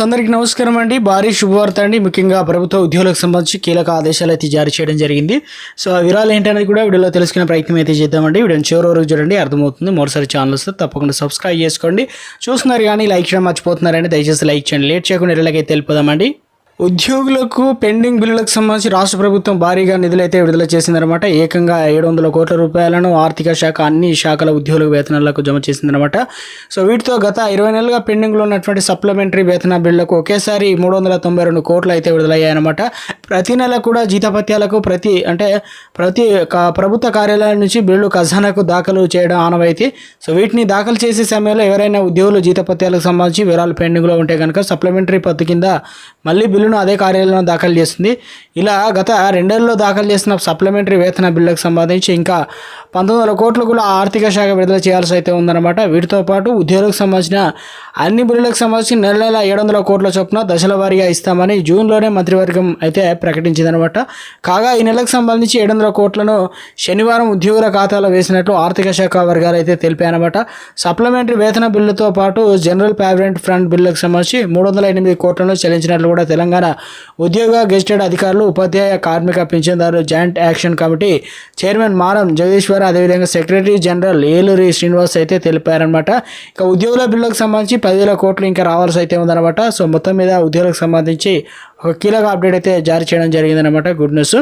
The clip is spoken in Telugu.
అందరికీ నమస్కారం అండి. భారీ శుభవార్త అండి. ముఖ్యంగా ప్రభుత్వ ఉద్యోగులకు సంబంధించి కీలక ఆదేశాలు అయితే జారీ చేయడం జరిగింది. సో ఆ వివరాలు ఏంటనేది కూడా వీడియోలో తెలుసుకునే ప్రయత్నం అయితే చేద్దామండి. వీడియోని చివరి వరకు చూడండి. అర్థమవుతుంది. మరోసారి ఛానల్ వస్తే తప్పకుండా సబ్స్క్రైబ్ చేసుకోండి. చూస్తున్నారు కానీ లైక్ చేయడం మర్చిపోతున్నారండి దయచేసి లైక్ చేయండి. లేట్ చేయకుండా ఇళ్ళకైతే వెళ్ళిపోదామండి. ఉద్యోగులకు పెండింగ్ బిల్లులకు సంబంధించి రాష్ట్ర ప్రభుత్వం భారీగా నిధులైతే విడుదల చేసిందనమాట ఏకంగా ఏడు వందల కోట్ల రూపాయలను ఆర్థిక శాఖ అన్ని శాఖల ఉద్యోగుల వేతనాలకు జమ చేసిందనమాట సో వీటితో గత ఇరవై నెలలుగా పెండింగ్లో ఉన్నటువంటి సప్లిమెంటరీ వేతన బిల్లులకు ఒకేసారి మూడు వందల తొంభై రెండు కోట్లు అయితే విడుదలయ్యాయన్నమాట. ప్రతి నెల కూడా జీతపత్యాలకు ప్రతి అంటే ప్రతి ప్రభుత్వ కార్యాలయం నుంచి బిల్లు ఖజానాకు దాఖలు చేయడం ఆనవాయితీ. సో వీటిని దాఖలు చేసే సమయంలో ఎవరైనా ఉద్యోగులు జీతపత్యాలకు సంబంధించి వివరాలు పెండింగ్లో ఉంటే కనుక సప్లిమెంటరీ పత్తు కింద మళ్ళీ బిల్లును అదే కార్యాలయంలో దాఖలు చేస్తుంది. ఇలా గత రెండేళ్ళలో దాఖలు చేసిన సప్లిమెంటరీ వేతన బిల్లుకు సంబంధించి ఇంకా పంతొమ్మిది వందల కోట్లు కూడా ఆర్థిక శాఖ విడుదల చేయాల్సి అయితే ఉందన్నమాట. వీటితో పాటు ఉద్యోగులకు సంబంధించిన అన్ని బిల్లులకు సంబంధించి నెల నెల ఏడు వందల కోట్ల చొప్పున దశల వారీగా ఇస్తామని జూన్లోనే మంత్రివర్గం అయితే ప్రకటించిందనమాట కాగా ఈ నెలకు సంబంధించి ఏడు వందల కోట్లను శనివారం ఉద్యోగుల ఖాతాలో వేసినట్లు ఆర్థిక శాఖ వర్గాలు అయితే తెలిపాయనమాట సప్లిమెంటరీ వేతన బిల్లుతో పాటు జనరల్ ప్రావిడెంట్ ఫండ్ బిల్లుకు సంబంధించి మూడు వందల ఎనిమిది కోట్లను చెల్లించినట్లు కూడా తెలంగాణ ఉద్యోగ గెజిటెడ్ అధికారులు ఉపాధ్యాయ కార్మిక పింఛన్దారు joint action committee chairman Maram Jagadishwar అదేవిధంగా సెక్రటరీ జనరల్ ఏలూరి శ్రీనివాస్ అయితే తెలిపారనమాట ఇక ఉద్యోగుల బిల్లుకు సంబంధించి పదివేల కోట్లు ఇంకా రావాల్సి అయితే ఉందన్నమాట. సో మొత్తం మీద ఉద్యోగులకు సంబంధించి ఒక కీలక అప్డేట్ అయితే జారీ చేయడం జరిగిందనమాట గుడ్ న్యూస్.